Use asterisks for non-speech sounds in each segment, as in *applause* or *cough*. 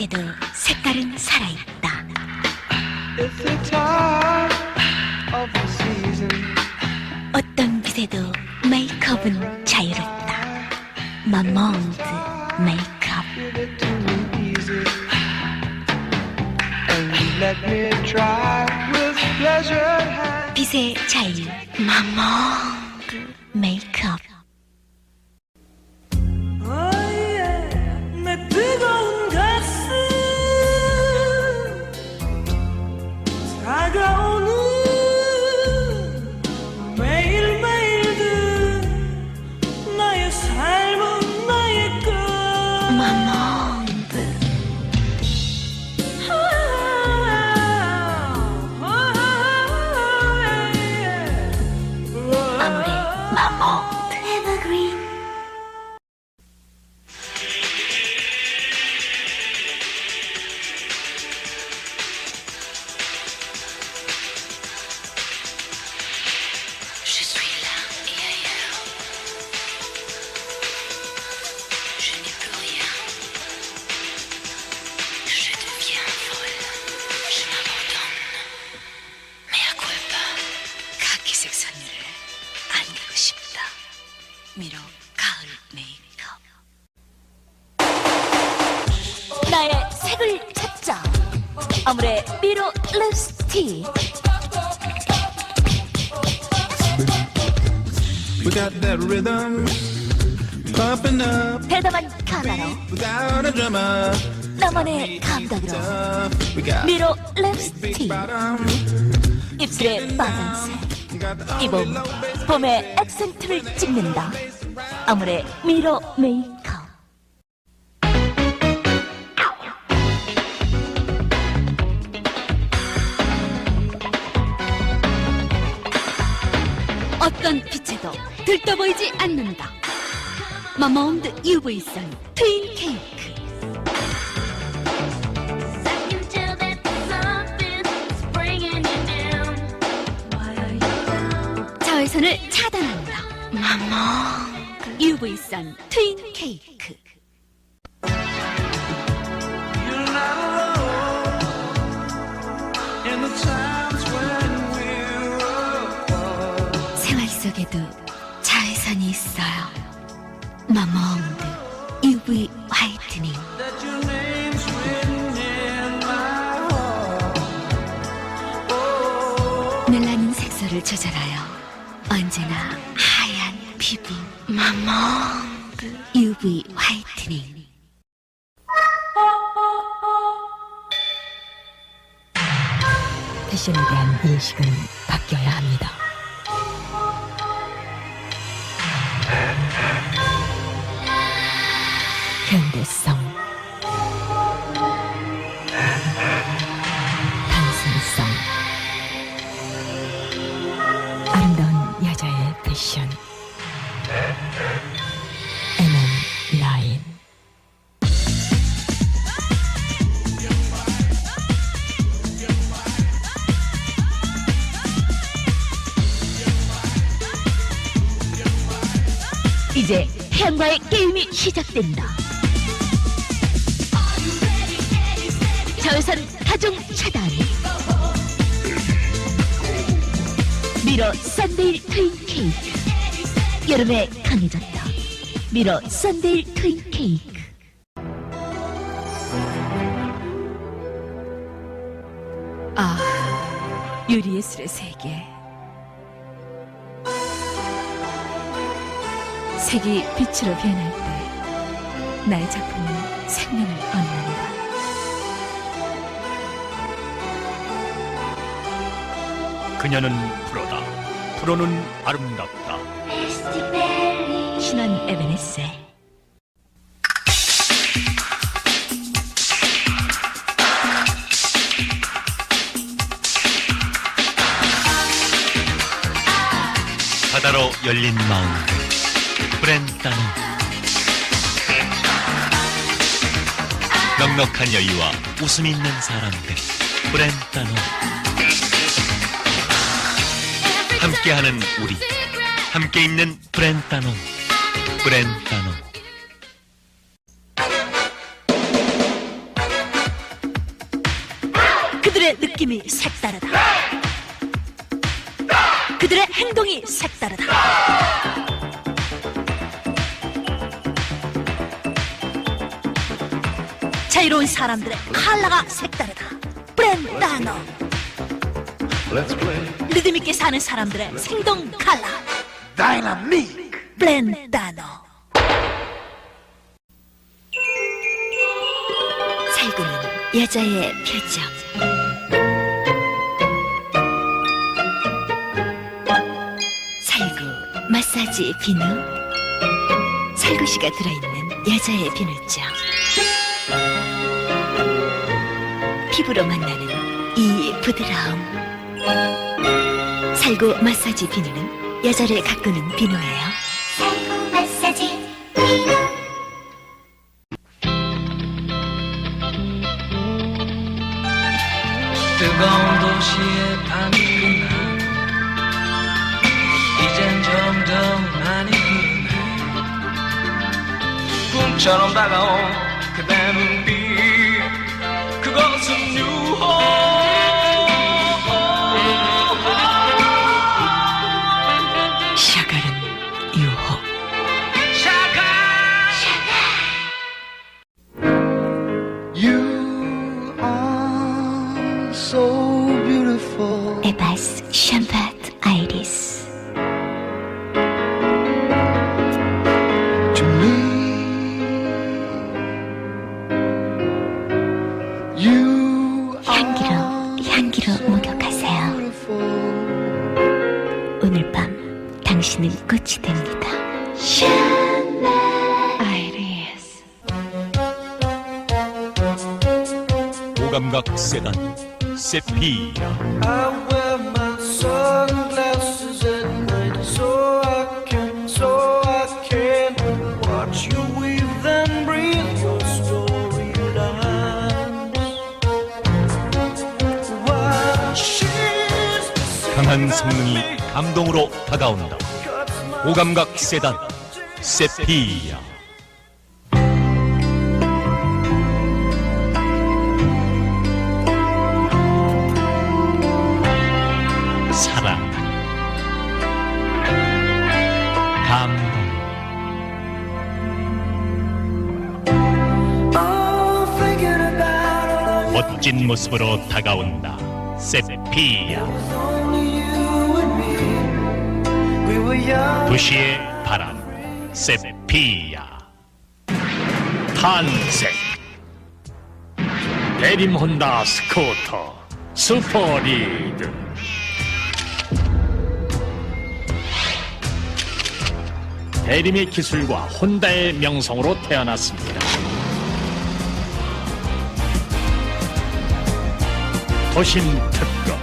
빛에도 색깔은 살아있다. It's the time of the season. 어떤 빛에도 메이크업은 자유롭다. 마몽드 메이크업. Give it 마 미로 가을 메이크업. 나의 색을 찾자. 아무래 미로 립스틱. We got that rhythm pumping up 대담한 카메라. without a drummer. 나만의 감각으로 We got 미로 립스틱. bottom. 입술의 빨간색. 이봄 봄의 액센트를 찍는다. 아무래 미로 메이크업. 어떤 빛에도 들떠보이지 않는다. 마마운드 UV선 트윈 차단한다. 마마운드 UV선 트윈 케이크. 생활 속에도 자외선이 있어요. 마마운드 UV 화이트닝. Oh. 멜라닌 색소를 조절하여 언제나 하얀 피부. 마몽드 UV 화이트닝. 패션에 대한 인식은 바뀌어야 합니다. 현대성, 패션, M&M 라인. 이제 태양과의 게임이 시작된다. 자외선 다중 차단 미러 썬데일 트윈 케이크. 여름에 강해졌다. 미러 썬데일 트윈 케이크. 아 유리예술의 세계. 색이 빛으로 변할 때 나의 작품은 생명을 얻는다. 그녀는 프로 다. 프로는 아름답다. 신원 에베네세 바다로 열린 마음들. 브랜다는 넉넉한 여유와 웃음 있는 사람들. 브랜다는 함께하는 우리. 함께 있는 브랜다노. 브랜다노. 그들의 느낌이 색다르다. 그들의 행동이 색다르다. 자유로운 사람들의 컬러가 색다르다. 브랜다노. 리듬 있게 사는 사람들의 생동 컬러. 브랜다노. 살구는 여자의 표정. 살구 마사지 비누. 살구씨가 들어있는 여자의 비누죠. 피부로 만나는 이 부드러움. 살구 마사지 비누는 여자를 가꾸는 비누예요. 살구 마사지 비누. 뜨거운 도시의 밤이 끝나 이젠 점점 많이 흐르네 꿈처럼 다가온 그대 눈빛 향기로 향기로 목욕하세요. beautiful. 오늘 밤 당신은 꽃이 됩니다. 아이리스 고감각 세단 세피야 강한 성능이 감동으로 다가온다. 고감각 세단 세피야. 사랑. 감동. 멋진 모습으로 다가온다. 세피야 도시의 바람 세피야. 탄생. 대림 혼다 스쿠터 슈퍼리드 대림의 기술과 혼다의 명성으로 태어났습니다. 도심 특급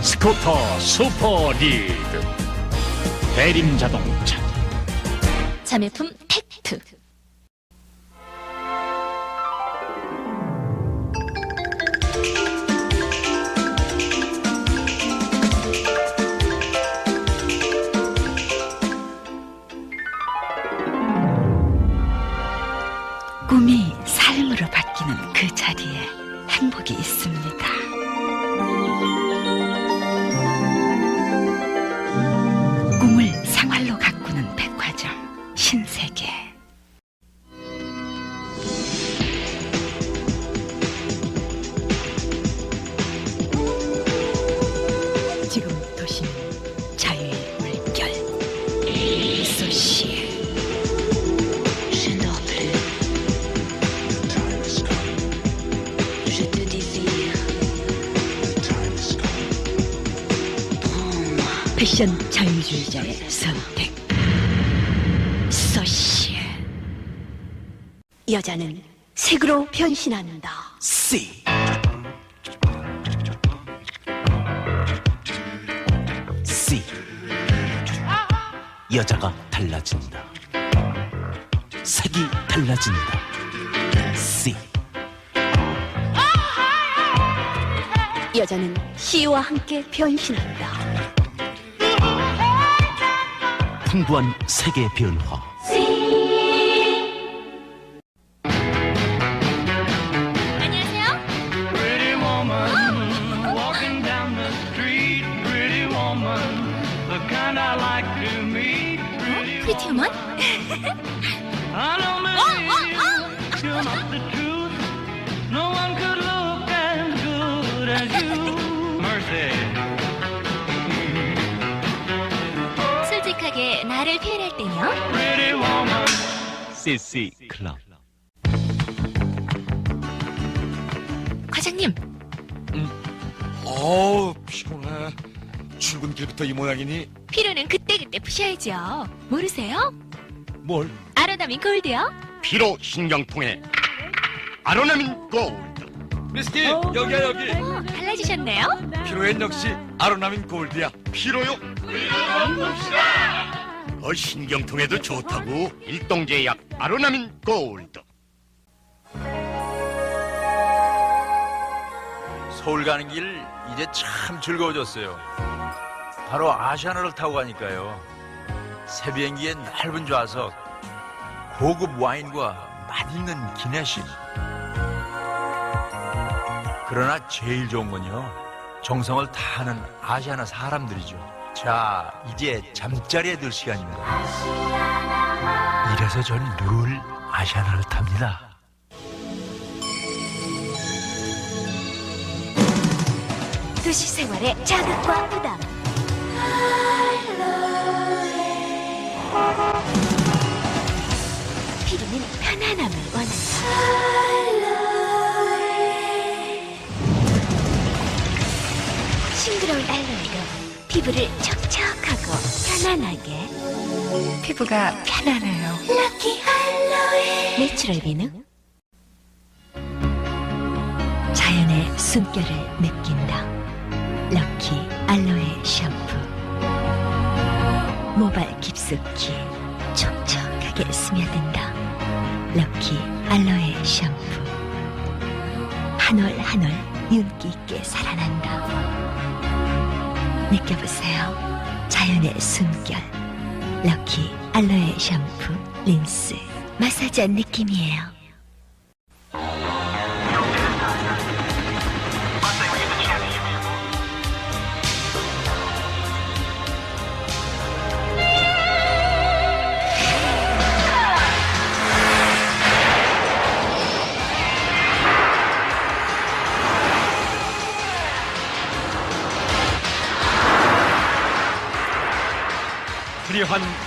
스쿠터 슈퍼리드 대림 자동차 자매품 팩트 꿈이 삶으로 바뀌는 그 자리에 행복이 있습니다. 패션 자유주의자의 선택 소시에 여자는 색으로 변신한다 C. C. 여자가 달라진다. 색이 달라진다. C. 여자는 시와 함께 변신한다 풍부한 세계 변화. 프리티우먼? 어, 어, 어! CC 클럽. 과장님, 어우 피곤해 출근길부터 이 모양이니 피로는 그때그때 푸셔야죠. 모르세요? 뭘 아로나민 골드요. 피로 신경통에 아로나민 골드 미스키 여기야 여기 어, 달라지셨네요. 피로엔 역시 아로나민 골드야 피로요 어 신경통에도 좋다고 일동제약 아로나민 골드 서울 가는 길 이제 참 즐거워졌어요. 바로 아시아나를 타고 가니까요. 새 비행기에 넓은 좌석, 고급 와인과 맛있는 기내식. 그러나 제일 좋은 건요. 정성을 다하는 아시아나 사람들이죠. 자, 이제 잠자리에 들 시간입니다. 이래서 전늘 아시아나를 탑니다. 도시 생활의 자극과 부담. 피로는 편안함을 원한다. 싱그러운 알로에로 피부를 촉촉하고 편안하게. 피부가 편안해요. 럭키 알로에. 내추럴 비누. 자연의 숨결을 느낀다. 럭키 알로에 샴푸. 모발 깊숙이 촉촉하게 스며든다. 럭키 알로에 샴푸. 한 올 한 올 윤기 있게 살아난다. 느껴보세요. 자연의 숨결. 럭키 알로에 샴푸, 린스. 마사지한 느낌이에요.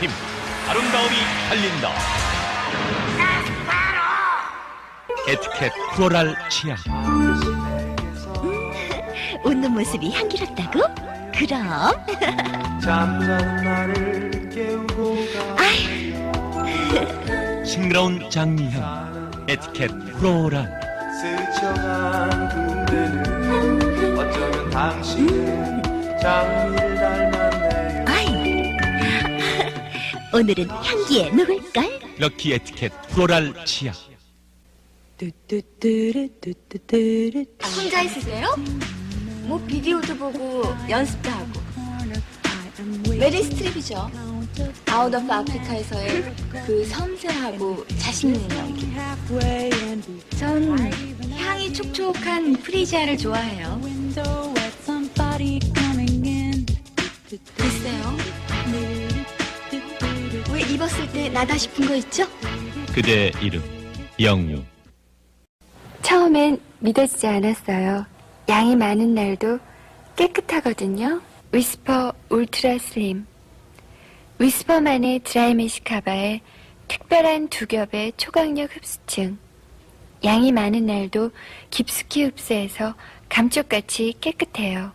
힘. 아름다움이 달린다. 에티켓 플로랄 치약. *laughs* 웃는 모습이 향기롭다고? 그럼 잠자는 나를 깨우고 가 싱그러운 장미향. 에티켓 플로랄. 스쳐간 그대는 어쩌면 당신은 장미를 오늘은 향기에 녹을걸? 럭키 에티켓 플로랄 치약. 혼자 있으세요? 뭐 비디오도 보고 연습도 하고 메리 스트립이죠 아웃 오브 아프리카에서의 그 섬세하고 자신 있는 연기 전 향이 촉촉한 프리지아를 좋아해요 글쎄요 왜 입었을 때 나다 싶은 거 있죠? 그대 이름 영유. 처음엔 믿어지지 않았어요. 양이 많은 날도 깨끗하거든요. 위스퍼 울트라 슬림. 위스퍼만의 드라이메시 카바에 특별한 두 겹의 초강력 흡수층. 양이 많은 날도 깊숙이 흡수해서 감쪽같이 깨끗해요.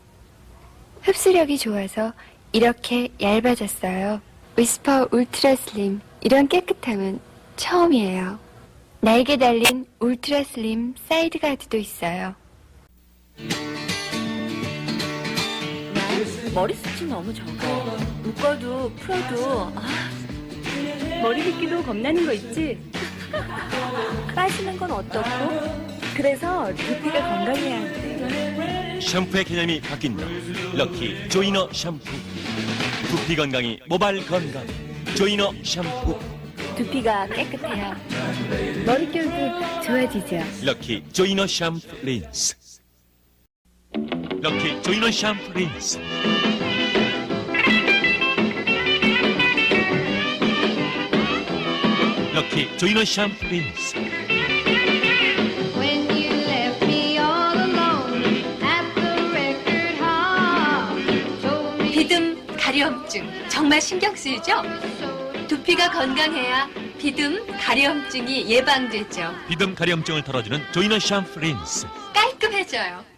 흡수력이 좋아서 이렇게 얇아졌어요. 위스퍼 울트라 슬림. 이런 깨끗함은 처음이에요. 날개 달린 울트라 슬림 사이드 가드도 있어요. 머리 숱이 너무 적어. 묶어도 풀어도 아, 머리 빗기도 겁나는 거 있지? *laughs* 빠지는 건 어떻고? 그래서 두피가 건강해야 돼. 샴푸의 개념이 바뀐다. 럭키 조이너 샴푸. 두피 건강이 모발 건강. 조이너 샴푸. 두피가 깨끗해야 머릿결도 좋아지죠. 럭키 조이너 샴푸 린스. 럭키 조이너 샴푸 린스. 럭키 조이너 샴푸 린스 가려움증 정말 신경 쓰이죠? 두피가 건강해야 비듬 가려움증이 예방되죠. 비듬 가려움증을 털어주는 조이너 샴푸 린스 깔끔해져요.